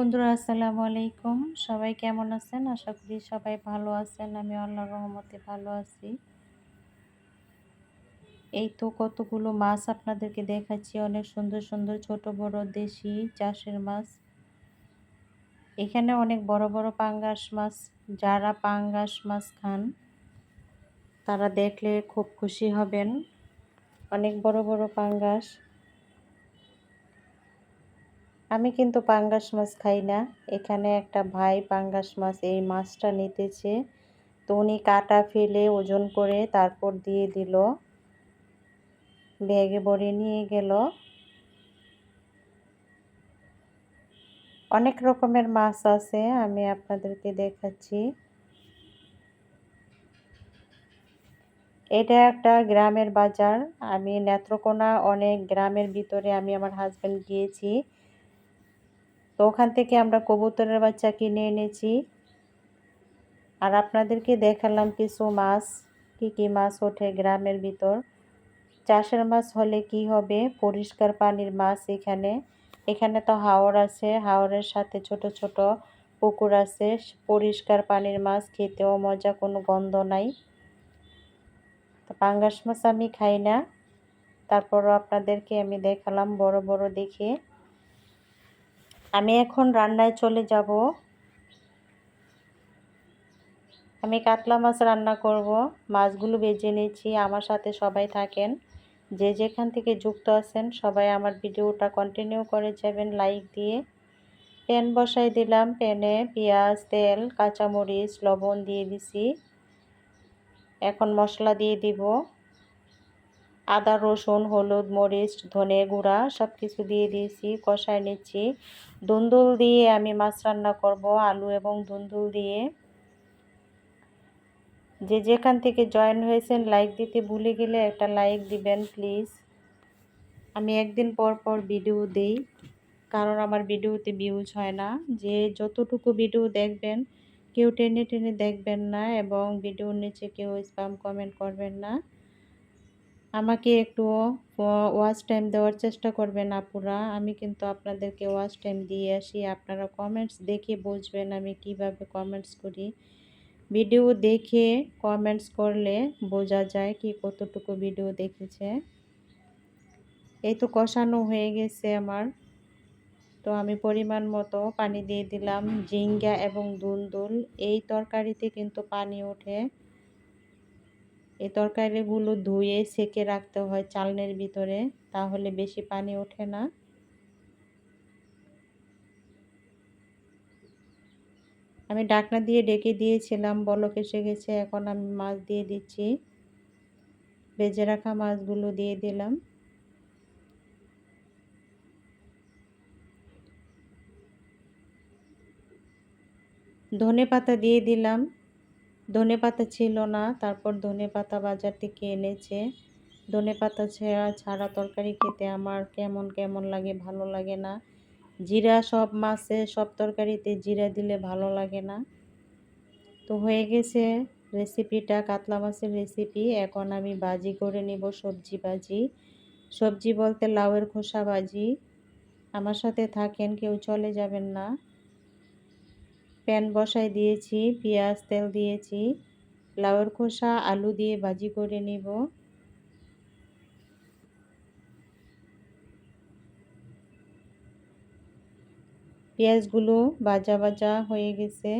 বন্ধুরা, আসসালামু আলাইকুম। সবাই কেমন আছেন? আশা করি সবাই ভালো আছেন। আমি আল্লাহর রহমতে ভালো আছি। এই তো কতগুলো মাছ আপনাদেরকে দেখাচ্ছি। অনেক সুন্দর সুন্দর ছোট, বড় দেশি চাষের মাছ। এখানে অনেক বড় বড় পাঙ্গাস মাছ। যারা পাঙ্গাস মাছ খান, তারা দেখলে খুব খুশি হবেন। অনেক বড় বড় পাঙ্গাস। আমি কিন্তু পাঙ্গাস মাছ খাই না। এখানে একটা ভাই পাঙ্গাস মাছ এই মাছটা নিতেছে। তো উনি কাটা ফেলে ওজন করে তারপর দিয়ে দিল। ব্যাগে ভরে নিয়ে গেল। অনেক রকমের মাছ আছে, আমি আপনাদেরকে দেখাচ্ছি। এটা একটা গ্রামের বাজার। আমি নেত্রকোনা অনেক গ্রামের ভিতরে আমি আমার হাজব্যান্ড গিয়েছি। তো ওখান থেকে আমরা কবুতরের বাচ্চা কিনে এনেছি। আর আপনাদেরকে দেখালাম কিছু মাছ, কি কি মাছ ওঠে গ্রামের ভিতর। চাষের মাছ হলে কি হবে? পরিষ্কার পানির মাছ এখানে। এখানে তো হাওর আছে, হাওরের সাথে ছোট ছোট পুকুর আছে। পরিষ্কার পানির মাছ, খেতেও মজা, কোনো গন্ধ নাই। তো পাঙ্গাস মাছ আমি খাই না। তারপরও আপনাদেরকে আমি দেখালাম বড় বড় দেখে। আমি এখন রান্নায় চলে যাব। আমি কাতলা মাছ রান্না করব। মাছগুলো বেজে নিয়েছি। আমার সাথে সবাই থাকেন। যে যেখান থেকে যুক্ত আছেন, সবাই আমার ভিডিওটা কন্টিনিউ করে যাবেন লাইক দিয়ে। প্যান বসাই দিলাম। প্যানে পেঁয়াজ, তেল, কাঁচামরিচ, লবণ দিয়ে দিছি। এখন মশলা দিয়ে দিব। আদা, রসুন, হলুদ, মরিচ, ধনে গুঁড়া সব কিছু দিয়ে দিয়েছি, কষায় নিচ্ছি। দুন্দুল দিয়ে আমি মাছ রান্না করব, আলু এবং দুন্দুল দিয়ে। যে যেখান থেকে জয়েন হয়েছেন লাইক দিতে ভুলে গেলে একটা লাইক দিবেন প্লিজ আমি একদিন পর পর ভিডিও দিই, কারণ আমার ভিডিওতে ভিউজ হয় না। যে যতটুকু ভিডিও দেখবেন, কেউ টেনে টেনে দেখবেন না এবং ভিডিওর নিচে কেউ স্প্যাম কমেন্ট করবেন না। আমাকে একটু ওয়াচ টাইম দেওয়ার চেষ্টা করবেন আপুরা। আমি কিন্তু আপনাদেরকে ওয়াচ টাইম দিয়ে আসি। আপনারা কমেন্টস দেখে বুঝবেন আমি কীভাবে কমেন্টস করি। ভিডিও দেখে কমেন্টস করলে বোঝা যায় কি কতটুকু ভিডিও দেখেছে। এই তো কষানো হয়ে গেছে আমার। তো আমি পরিমাণ মতো পানি দিয়ে দিলাম। জিঙ্গা এবং দুলদুল এই তরকারিতে কিন্তু পানি ওঠে। এই তরকারিগুলো ধুয়ে সেকে রাখতে হয় চালনের ভিতরে, তাহলে বেশি পানি ওঠে না। আমি ডাকনা দিয়ে ডেকে দিয়েছিলাম, বলক এসে গেছে, এখন আমি মাছ দিয়ে দিচ্ছি। বেজে রাখা মাছগুলো দিয়ে দিলাম। ধনে পাতা দিয়ে দিলাম। ধনে পাতা ছিল না, তারপর ধনে পাতা বাজার থেকে এনেছে। ধনে পাতা ছাড়া ছাড়া তরকারি খেতে আমার কেমন কেমন লাগে ভালো লাগে না। জিরা সব মাছে, সব তরকারিতে জিরা দিলে ভালো লাগে না। তো হয়ে গেছে রেসিপিটা, কাতলা মাছের রেসিপি। এখন আমি বাজি করে নিব সবজি বাজি সবজি বলতে লাউয়ের খোসা বাজি আমার সাথে থাকেন, কেউ চলে যাবেন না। প্যান বসাই দিয়েছি, পেঁয়াজ, তেল দিয়েছি, লাউয়ের খোসা, আলু দিয়ে ভাজি করে নিব। পেঁয়াজগুলো ভাজা ভাজা হয়ে গেছে।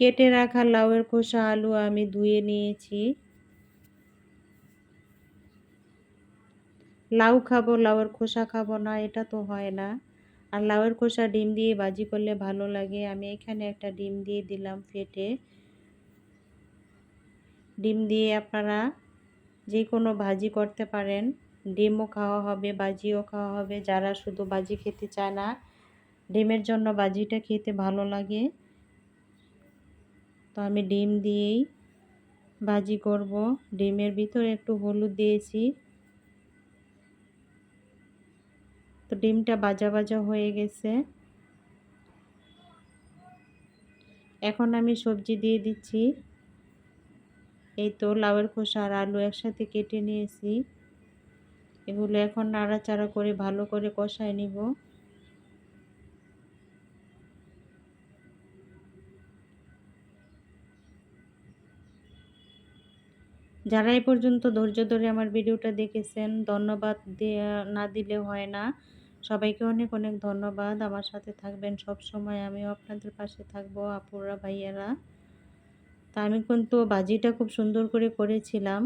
কেটে রাখা লাউয়ের খোসা, আলু আমি ধুয়ে নিয়েছি। লাউ খাব, লাউয়ের খোসা খাব না, এটা তো হয় না। আর লাউয়ের খোসা ডিম দিয়ে ভাজি করলে ভালো লাগে। আমি এখানে একটা ডিম দিয়ে দিলাম ফেটে। ডিম দিয়ে আপনারা যে কোনো ভাজি করতে পারেন। ডিমও খাওয়া হবে, বাজিও খাওয়া হবে। যারা শুধু বাজি খেতে চায় না, ডিমের জন্য বাজিটা খেতে ভালো লাগে। তো আমি ডিম দিয়েই ভাজি করব। ডিমের ভিতরে একটু হলুদ দিয়েছি। তো ডিমটা বাজা বাজা হয়ে গেছে। এখন আমি সবজি দিয়ে দিচ্ছি। এই তো লাউয়ের খোসা আর আলু একসাথে কেটে নিয়েছি। এগুলো এখন নাড়াচাড়া করে ভালো করে কষায় নিব। যারা এই পর্যন্ত ধৈর্য ধরে আমার ভিডিওটা দেখেছেন, ধন্যবাদ না দিলে হয় না। সবাইকে অনেক অনেক ধন্যবাদ। আমার সাথে থাকবেন সব সময়। আমিও আপনাদের পাশে থাকব, আপুরা, ভাইয়ারা। তা আমি কিন্তু বাজিটা খুব সুন্দর করে করেছিলাম।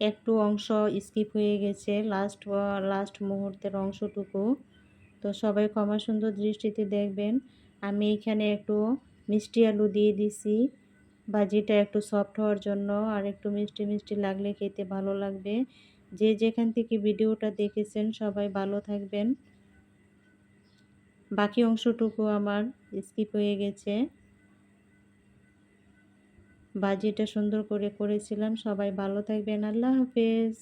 একটু অংশ স্কিপ হয়ে গেছে, লাস্ট লাস্ট মুহূর্তের অংশটুকু। তো সবাই ক্ষমা সুন্দর দৃষ্টিতে দেখবেন। আমি এখানে একটু মিষ্টি আলু দিয়ে দিছি। ভাজিটা একটু সফট হওয়ার জন্য, আর একটু মিষ্টি মিষ্টি লাগলে খেতে ভালো লাগবে। যে যেখান থেকে ভিডিওটা দেখেছেন, সবাই ভালো থাকবেন। বাকি অংশটুকু আমার স্কিপ হয়ে গেছে। বাজিটা সুন্দর করে করেছিলাম। সবাই ভালো থাকবেন। আল্লাহ হাফেজ।